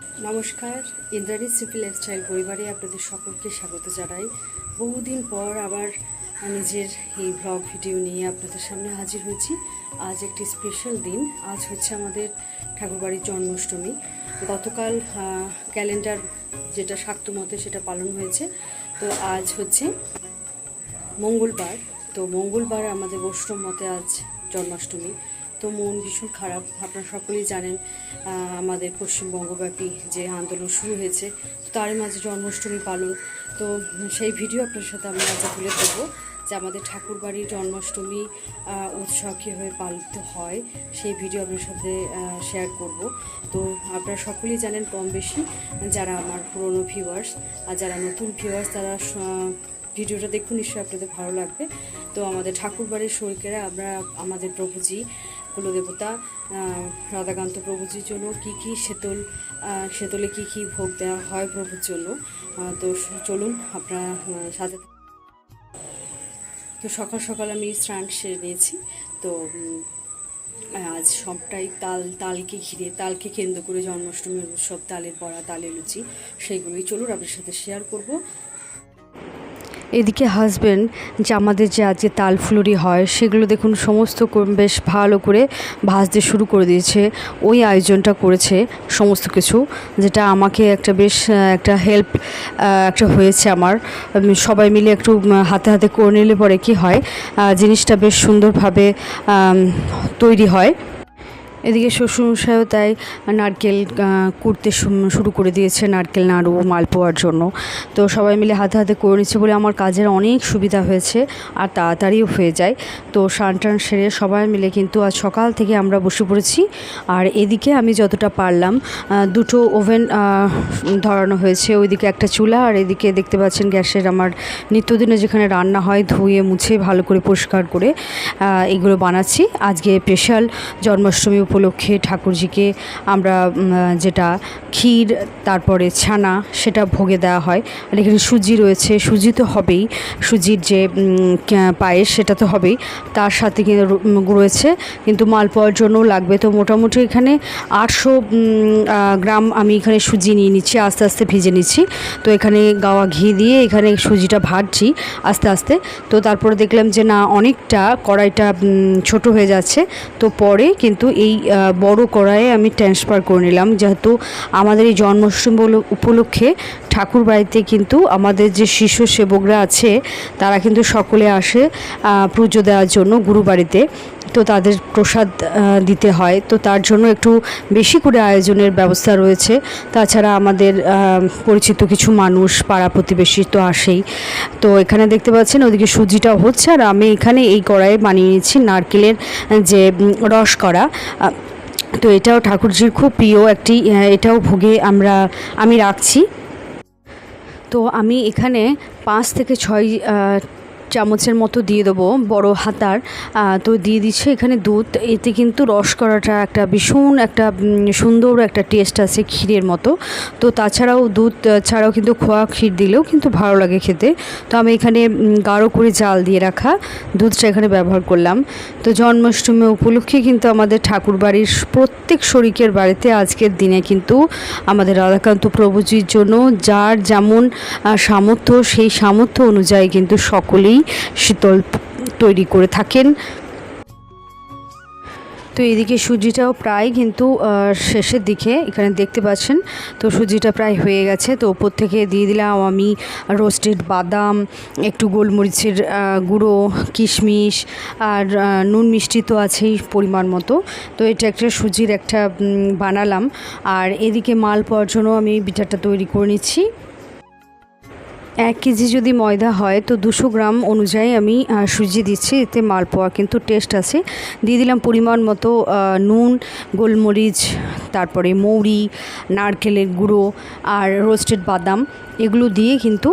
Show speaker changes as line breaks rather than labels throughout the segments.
নমস্কার, Indrani CP lifestyle পরিবারে আপনাদের সকলকে স্বাগত জানাই। বহুদিন পর আবার নিজের এই ব্লগ ভিডিও নিয়ে আপনাদের সামনে হাজির হয়েছি। আজ একটি স্পেশাল দিন। আজ হচ্ছে আমাদের ঠাকুরবাড়ির জন্মাষ্টমী। গতকাল ক্যালেন্ডার যেটা শাক্ত মতে সেটা পালন হয়েছে। তো আজ হচ্ছে মঙ্গলবার। তো মঙ্গলবার আমাদের বৈষ্ণব মতে আজ জন্মাষ্টমী। তো মন ভীষণ খারাপ আপনারা সকলেই জানেন আমাদের পশ্চিমবঙ্গব্যাপী যে আন্দোলন শুরু হয়েছে তো তারই মাঝে জন্মাষ্টমী পালন। তো সেই ভিডিও আপনার সাথে আমি আজ তুলে ধরবো যে আমাদের ঠাকুরবাড়ির জন্মাষ্টমী আহ, উৎসব কীভাবে পালিত হয় সেই ভিডিও আপনার সাথে শেয়ার করব। তো আপনারা সকলেই জানেন কম বেশি যারা আমার পুরনো ভিউয়ার্স আর যারা নতুন ভিউয়ার্স তারা ভিডিওটা দেখুন নিশ্চয়ই আপনাদের ভালো লাগবে। তো আমাদের ঠাকুরবাড়ির শরীরেরা আমরা আমাদের প্রভুজি কুলদেবতা রাধাকান্ত প্রভুজির জন্য কি কি শীতল শীতলে কি কি ভোগ দেওয়া হয় প্রভুর জন্য? তো চলুন আপনারা সাথে তো সকাল সকাল আমি স্নান সেরে নিয়েছি। তো আজ সবটাই তাল, তালকে ঘিরে, তালকে কেন্দ্র করে জন্মাষ্টমীর উৎসব, তালের বড়া, তালের লুচি, সেইগুলোই চলুন আপনার সাথে শেয়ার করব। এদিকে হাজব্যান্ড যে আমাদের যে আজকে তাল ফুলুরি হয়, সেগুলো দেখুন সমস্ত বেশ ভালো করে ভাজতে শুরু করে দিয়েছে। ওই আয়োজনটা করেছে সমস্ত কিছু, যেটা আমাকে একটা বেশ, একটা হেল্প একটা হয়েছে আমার। সবাই মিলে একটু হাতে হাতে করে নিলে পরে কি হয় জিনিসটা বেশ সুন্দরভাবে তৈরি হয়। এদিকে শ্বশুরমশাইও তাই নারকেল কুড়তে শুরু করে দিয়েছে নারকেল, নাড়ু মালপোয়ার জন্য। তো সবাই মিলে হাতে হাতে করে নিচ্ছে বলে আমার কাজের অনেক সুবিধা হয়েছে আর তাড়াতাড়িও হয়ে যায়। তো সান টান সেরে সবাই মিলে কিন্তু আজ সকাল থেকে আমরা বসে পড়েছি আর এদিকে আমি যতটা পারলাম দুটো ওভেন ধরানো হয়েছে। ওইদিকে একটা চুলা আর এদিকে দেখতে পাচ্ছেন গ্যাসের আমার নিত্যদিনে যেখানে রান্না হয় ধুয়ে, মুছে, ভালো করে পরিষ্কার করে এগুলো বানাচ্ছি। আজকে স্পেশাল জন্মাষ্টমী উপলক্ষে ঠাকুরজিকে আমরা যেটা ক্ষীর, তারপরে ছানা, সেটা ভোগে দেওয়া হয়। আর এখানে সুজি রয়েছে, সুজি তো হবেই। সুজির যে পায়েস, সেটা তো হবেই। তার সাথে কিন্তু রয়েছে, কিন্তু মাল পাওয়ার জন্যও লাগবে। তো মোটামুটি এখানে আটশো গ্রাম আমি এখানে সুজি নিয়ে নিচ্ছি, আস্তে আস্তে ভিজে নিচ্ছি। তো এখানে গাওয়া ঘি দিয়ে এখানে সুজিটা ভাজছি, আস্তে আস্তে। তো তারপরে দেখলাম যে না, অনেকটা কড়াইটা ছোট হয়ে যাচ্ছে। তো পরে কিন্তু এই বড় কড়াইয়ে আমি ট্রান্সফার করে নিলাম। যেহেতু আমাদের এই জন্মাষ্টমী উপলক্ষে ঠাকুর বাড়িতে কিন্তু আমাদের যে শিশু সেবকরা আছে, তারা কিন্তু সকলে আসে পুজো দেওয়ার জন্য গুরু বাড়িতে তো তাদের প্রসাদ দিতে হয়। তো তার জন্য একটু বেশি করে আয়োজনের ব্যবস্থা রয়েছে। তাছাড়া আমাদের পরিচিত কিছু মানুষ, পাড়া প্রতিবেশী তো আসেই। তো এখানে দেখতে পাচ্ছেন, ওদিকে সুজিটাও হচ্ছে। আর আমি এখানে এই কড়াইয়ে বানিয়ে নিচ্ছি নারকেলের যে রস করা। তো এটাও ঠাকুরজির খুব প্রিয় একটি এটাও ভোগে আমরা, আমি রাখছি। তো আমি এখানে পাঁচ থেকে ছয় চামচের মতো দিয়ে দেবো, বড় হাতার। তো দিয়ে দিচ্ছে এখানে দুধ। এতে কিন্তু রস করাটা একটা ভীষণ একটা সুন্দর একটা টেস্ট আছে ক্ষীরের মতো। তো তাছাড়াও দুধ ছাড়াও কিন্তু খোয়া ক্ষীর দিলেও কিন্তু ভালো লাগে খেতে। তো আমি এখানে গাঢ় করে জাল দিয়ে রাখা দুধটা এখানে ব্যবহার করলাম। তো জন্মাষ্টমী উপলক্ষে কিন্তু আমাদের ঠাকুর বাড়ির প্রত্যেক শরিকের বাড়িতে আজকের দিনে কিন্তু আমাদের রাধাকান্ত প্রভুজির জন্য যার যেমন সামর্থ্য, সেই সামর্থ্য অনুযায়ী কিন্তু সকলেই শীতল তৈরি করে থাকেন। তো এদিকে সুজিটাও প্রায় কিন্তু শেষের দিকে এখানে দেখতে পাচ্ছেন। তো সুজিটা প্রায় হয়ে গেছে। তো ওপর থেকে দিয়ে দিলাম আমি রোস্টেড বাদাম, একটু গোলমরিচের গুঁড়ো, কিশমিশ আর নুন মিষ্টি তো আছেই পরিমাণ মতো। তো এটা একটা সুজির একটা বানালাম। আর এদিকে মাল পাওয়ার জন্য আমি পিঠাটা তৈরি করে নিচ্ছি। এক কেজি যদি ময়দা হয়, তো দুশো গ্রাম অনুযায়ী আমি সুজি দিচ্ছি। এতে মালপোয়া কিন্তু টেস্ট আছে। দিয়ে দিলাম পরিমাণ মতো নুন, গোলমরিচ, তারপরে মৌরি, নারকেলের গুঁড়ো আর রোস্টেড বাদাম। এগুলো দিয়ে কিন্তু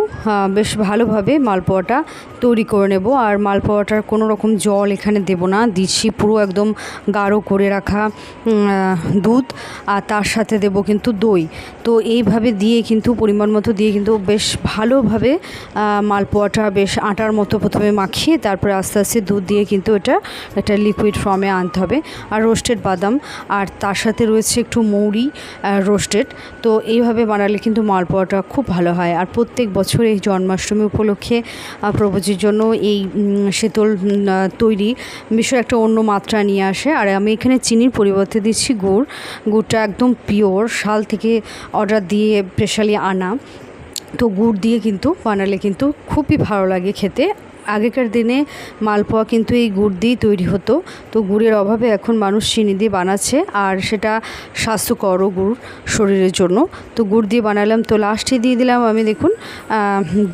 বেশ ভালোভাবে মালপোয়াটা তৈরি করে নেব। আর মালপোয়াটার কোনো রকম জল এখানে দেব না। দিচ্ছি পুরো একদম গাঢ় করে রাখা দুধ। আর তার সাথে দেব কিন্তু দই। তো এইভাবে দিয়ে কিন্তু, পরিমাণ মতো দিয়ে কিন্তু বেশ ভালোভাবে মালপোয়াটা বেশ আটার মতো প্রথমে মাখিয়ে, তারপরে আস্তে আস্তে দুধ দিয়ে কিন্তু এটা একটা লিকুইড ফর্মে আনতে হবে। আর রোস্টেড বাদাম। আর তার সাথে রয়েছে একটু মৌরি রোস্টেড তো এইভাবে বানালে কিন্তু মালপোয়াটা খুব ভালো হয়। আর প্রত্যেক বছর এই জন্মাষ্টমী উপলক্ষে প্রভুজির জন্য এই শীতল তৈরি বিষয় একটা অন্য মাত্রা নিয়ে আসে। আর আমি এখানে চিনির পরিবর্তে দিচ্ছি গুড়। গুড়টা একদম পিওর, শাল থেকে অর্ডার দিয়ে স্পেশালি আনা। তো গুড় দিয়ে কিন্তু বানালে কিন্তু খুবই ভালো লাগে খেতে। আগেকার দিনে মালপোয়া কিন্তু এই গুড় দিয়েই তৈরি হতো। তো গুড়ের অভাবে এখন মানুষ চিনি দিয়ে বানাচ্ছে আর সেটা স্বাস্থ্যকরও গুড় শরীরের জন্য। তো গুড় দিয়ে বানালাম, তো লাস্টে দিয়ে দিলাম আমি দেখুন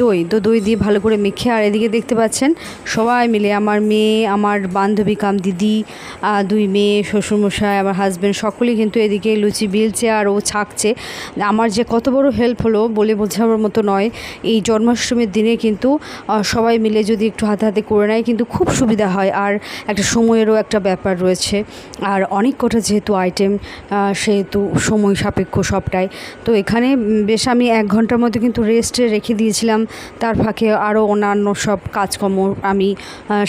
দই। তো দই দিয়ে ভালো করে মেখে আর এদিকে দেখতে পাচ্ছেন সবাই মিলে আমার মেয়ে, আমার বান্ধবী, কাম দিদি দুই মেয়ে, শ্বশুরমশাই, আমার হাজব্যান্ড সকলেই কিন্তু এদিকে লুচি বেলছে আর ও ছাকছে। আমার যে কত বড় হেল্প হলো বলে বোঝাবার মতো নয়। এই জন্মাষ্টমীর দিনে কিন্তু সবাই মিলে যদি একটু হাতে হাতে করে নেয়, কিন্তু খুব সুবিধা হয়। আর একটা সময়েরও একটা ব্যাপার রয়েছে। আর অনেক কটা যেহেতু আইটেম সেহেতু সময় সাপেক্ষ সবটাই। তো এখানে বেশ আমি এক ঘণ্টার মধ্যে কিন্তু রেস্টে রেখে দিয়েছিলাম। তার ফাঁকে আরও অন্যান্য সব কাজকর্ম আমি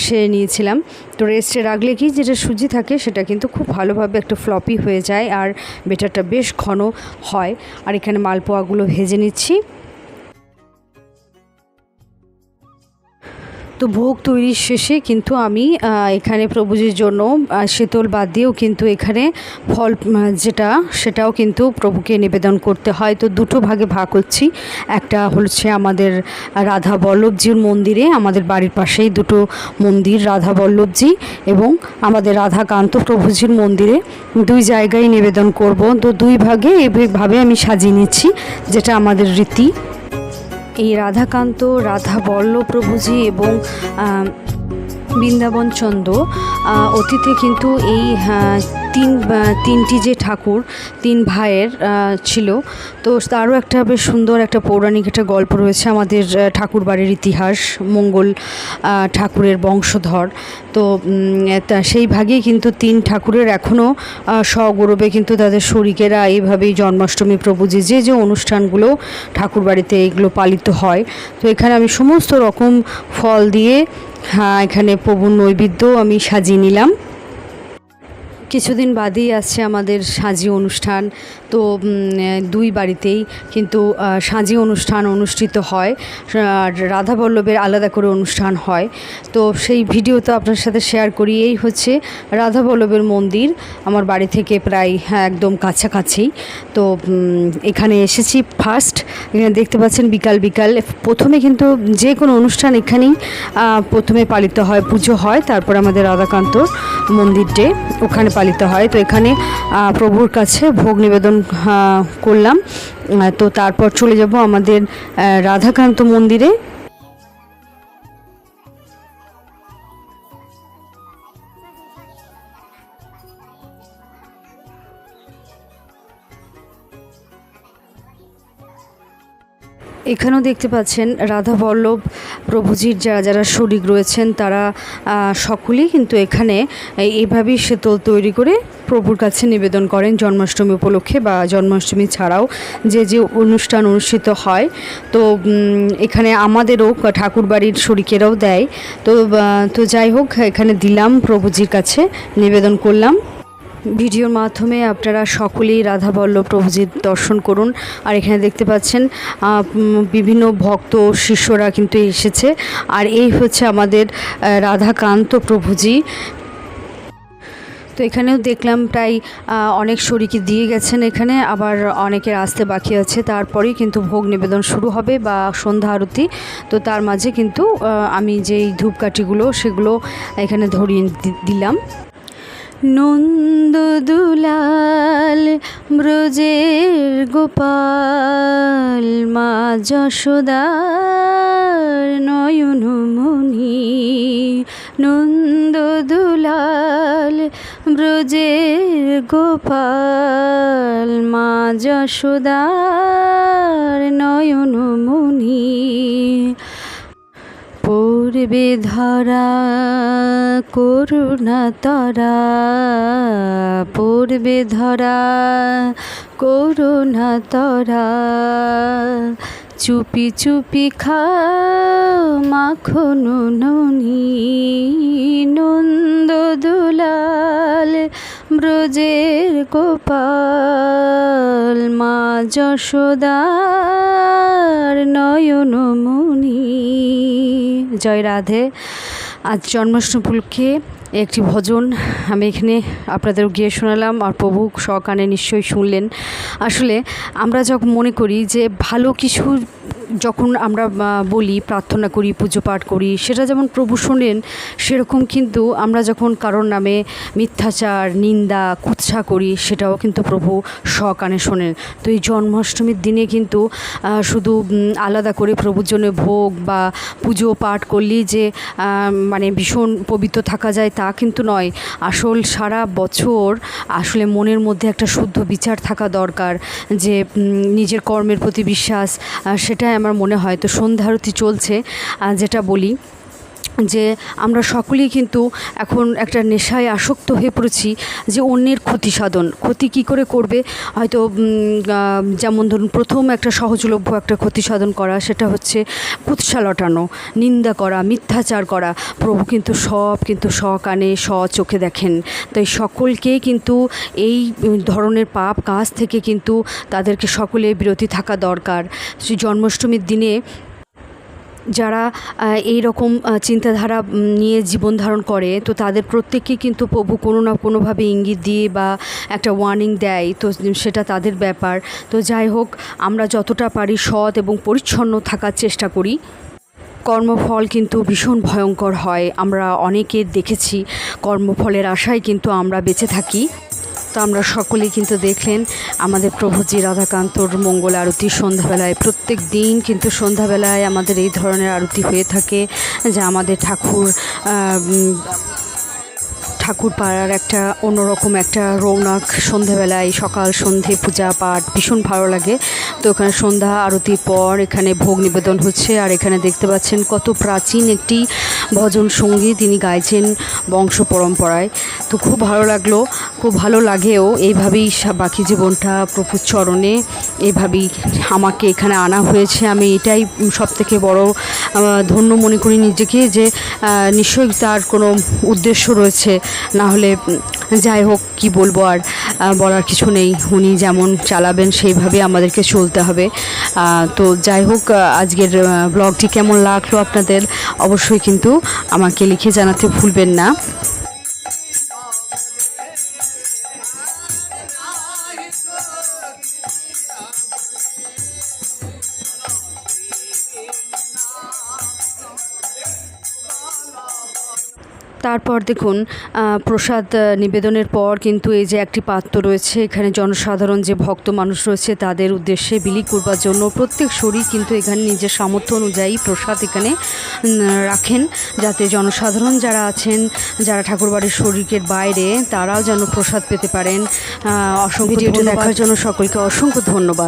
সেরে নিয়েছিলাম। তো রেস্টে রাখলে কি যেটা সুজি থাকে, সেটা কিন্তু খুব ভালোভাবে একটা ফ্লপি হয়ে যায়। আর বেটারটা বেশ ঘন হয়। আর এখানে মালপোয়াগুলো ভেজে নিচ্ছি। তো ভোগ তৈরির শেষে কিন্তু আমি এখানে প্রভুজির জন্য শীতল বাদ দিয়েও কিন্তু এখানে ফল যেটা, সেটাও কিন্তু প্রভুকে নিবেদন করতে হয়। তো দুটো ভাগে ভাগ করছি। একটা হচ্ছে আমাদের রাধা বল্লভজির মন্দিরে, আমাদের বাড়ির পাশেই দুটো মন্দির, রাধা বল্লভজি এবং আমাদের রাধাকান্ত প্রভুজির মন্দিরে। দুই জায়গায় নিবেদন করব। তো দুই ভাগে এইভাবে আমি সাজিয়ে নিচ্ছি, যেটা আমাদের রীতি। এই রাধাকান্ত রাধা বল্লভ প্রভুজি এবং বৃন্দাবন চন্দ্র অতীতে কিন্তু এই তিন তিনটি যে ঠাকুর, তিন ভাইয়ের ছিল। তো তারও একটা বেশ সুন্দর একটা পৌরাণিক একটা গল্প রয়েছে আমাদের ঠাকুর বাড়ির ইতিহাস, মঙ্গল ঠাকুরের বংশধর। তো সেই ভাগেই কিন্তু তিন ঠাকুরের এখনও সগৌরবে কিন্তু তাদের শরিকেরা এইভাবেই জন্মাষ্টমী, প্রভুজি, যে যে অনুষ্ঠানগুলো ঠাকুর বাড়িতে এইগুলো পালিত হয়। তো এখানে আমি সমস্ত রকম ফল দিয়ে হ্যাঁ এখানে প্রভু নৈবেদ্য আমি সাজিয়ে নিলাম। কিছুদিন বাদেই আসছে আমাদের সাজি অনুষ্ঠান। তো দুই বাড়িতেই কিন্তু সাজি অনুষ্ঠান অনুষ্ঠিত হয়। আর রাধা বল্লভের আলাদা করে অনুষ্ঠান হয়। তো সেই ভিডিও তো আপনার সাথে শেয়ার করি। এই হচ্ছে রাধা বল্লভের মন্দির। আমার বাড়ি থেকে প্রায় হ্যাঁ, একদম কাছাকাছি। তো এখানে এসেছি ফার্স্ট দেখতে পাচ্ছেন বিকাল বিকাল। প্রথমে কিন্তু যে কোনো অনুষ্ঠান এখানেই প্রথমে পালিত হয় পুজো হয়। তারপর আমাদের মন্দিরটে ওখানে পালিত হয়। তো এখানে প্রভুর কাছে ভোগ নিবেদন করলাম। তো তারপর চলে যাব আমাদের রাধাকান্ত মন্দিরে। এখানেও দেখতে পাচ্ছেন রাধা বল্লভ প্রভুজির যারা যারা শরিক রয়েছেন তারা সকলেই কিন্তু এখানে এই- এইভাবেই শীতল তৈরি করে প্রভুর কাছে নিবেদন করেন জন্মাষ্টমী উপলক্ষে বা জন্মাষ্টমী ছাড়াও যে যে অনুষ্ঠান অনুষ্ঠিত হয়। তো এখানে আমাদেরও ঠাকুর বাড়ির শরিকেরাও দেয়। তো তো যাই হোক, এখানে দিলাম প্রভুজির কাছে, নিবেদন করলাম। ভিডিওর মাধ্যমে আপনারা সকলেই রাধা বল্লভ প্রভুজির দর্শন করুন। আর এখানে দেখতে পাচ্ছেন বিভিন্ন ভক্ত শিষ্যরা কিন্তু এসেছে। আর এই হচ্ছে আমাদের রাধাকান্ত প্রভুজি। তো এখানেও দেখলাম প্রায় অনেক শরিকি দিয়ে গেছেন এখানে, আবার অনেকের আসতে বাকি আছে। তারপরেই কিন্তু ভোগ নিবেদন শুরু হবে বা সন্ধ্যা আরতি। তো তার মাঝে কিন্তু আমি যেই ধূপকাঠিগুলো সেগুলো এখানে ধরিয়ে দিলাম। নন্দ দুলাল ব্রজের গোপাল মা যশোদার নয়নমণি নন্দ দুলাল ব্রজের গোপাল মা যশোদার পূর্বে ধরা করুণা তরা পড়বে ধরা করুণা তরা। চুপি চুপি খাও মাখন ননি নন্দ দুলাল ব্রজের গোপাল মা যশোদার নয়নমণি জয় রাধে। আজ জন্মাষ্টমী উপলক্ষে একটি ভজন আমি এখানে আপনাদের গিয়ে শোনালাম আর প্রভু সকানে নিশ্চয়ই শুনলেন। আসলে আমরা যখন মনে করি যে ভালো কিছু যখন আমরা বলি, প্রার্থনা করি পুজো পাঠ করি, সেটা যেমন প্রভু শোনেন, সেরকম কিন্তু আমরা যখন কারোর নামে মিথ্যাচার, নিন্দা, কুৎসা করি, সেটাও কিন্তু প্রভু সকানে শোনেন। তো এই জন্মাষ্টমীর দিনে কিন্তু শুধু আলাদা করে প্রভুর জন্য ভোগ বা পুজো পাঠ করলেই যে মানে ভীষণ পবিত্র থাকা যায় তা কিন্তু নয়। আসল সারা বছর আসলে মনের মধ্যে একটা শুদ্ধ বিচার থাকা দরকার যে নিজের কর্মের প্রতি বিশ্বাস সেটাই আমার মনে হয়। তো সন্ধ্যা আরতি চলছে যেটা বলি। যে আমরা সকলেই কিন্তু এখন একটা নেশায় আসক্ত হয়ে পড়েছি যে অন্যের ক্ষতি সাধন। ক্ষতি কী করে করবে? হয়তো যেমন ধরুন প্রথম একটা সহজলভ্য একটা ক্ষতি সাধন করা, সেটা হচ্ছে কুৎসা লটানো, নিন্দা করা, মিথ্যাচার করা। প্রভু কিন্তু সব কিন্তু সকানে স চোখে দেখেন। তাই সকলকেই কিন্তু এই ধরনের পাপ কাজ থেকে কিন্তু তাদেরকে সকলে বিরতি থাকা দরকার। জন্মাষ্টমীর দিনে যারা এই রকম চিন্তাধারা নিয়ে জীবন ধারণ করে, তো তাদের প্রত্যেককে কিন্তু প্রভু কোনো না কোনোভাবে ইঙ্গিত দিয়ে বা একটা ওয়ার্নিং দেয়, তো সেটা তাদের ব্যাপার। তো যাই হোক, আমরা যতটা পারি সৎ এবং পরিচ্ছন্ন থাকার চেষ্টা করি। কর্মফল কিন্তু ভীষণ ভয়ঙ্কর হয়। আমরা অনেকের দেখেছি, কর্মফলের আশায় কিন্তু আমরা বেঁচে থাকি। তো আমরা সকলেই কিন্তু দেখলেন আমাদের প্রভুজি রাধাকান্তর মঙ্গল আরতি সন্ধ্যাবেলায়। প্রত্যেক দিন কিন্তু সন্ধ্যাবেলায় আমাদের এই ধরনের আরতি হয়ে থাকে, যা আমাদের ঠাকুর ঠাকুর পাড়ার একটা অন্যরকম একটা রৌনক সন্ধেবেলায় সকাল সন্ধে পূজা পাঠ ভীষণ ভালো লাগে। তো ওখানে সন্ধ্যা আরতির পর এখানে ভোগ নিবেদন হচ্ছে আর এখানে দেখতে পাচ্ছেন কত প্রাচীন একটি ভজন সংগীত তিনি গাইছেন বংশ পরম্পরায়। তো খুব ভালো লাগল, খুব ভালো লাগেও এইভাবেই বাকি জীবনটা প্রভুর চরণে এইভাবেই আমাকে এখানে আনা হয়েছে। আমি এটাই সব থেকে বড় ধন্য মনে করি নিজেকে যে নিশ্চয়ই তার কোনো উদ্দেশ্য রয়েছে। না হলে যাই হোক, কি বলব আর বলার কিছু নেই। উনি যেমন চালাবেন সেইভাবে আমাদেরকে চলতে হবে। তো যাই হোক আজকের ব্লগটি কেমন লাগল আপনাদের? অবশ্যই কিন্তু আমাকে লিখে জানাতে ভুলবেন না। তারপর দেখুন প্রসাদ নিবেদনের পর কিন্তু এই যে একটি পাত্র রয়েছে এখানে জনসাধারণ যে ভক্ত মানুষ রয়েছে তাদের উদ্দেশ্যে বিলি করবার জন্য প্রত্যেক শরীর কিন্তু এখানে নিজের সামর্থ্য অনুযায়ী প্রসাদ এখানে রাখেন যাতে জনসাধারণ যারা আছেন যারা ঠাকুরবাড়ির শরীরের বাইরে তারাও যেন প্রসাদ পেতে পারেন। অসংখ্য দেখার জন্য সকলকে অসংখ্য ধন্যবাদ।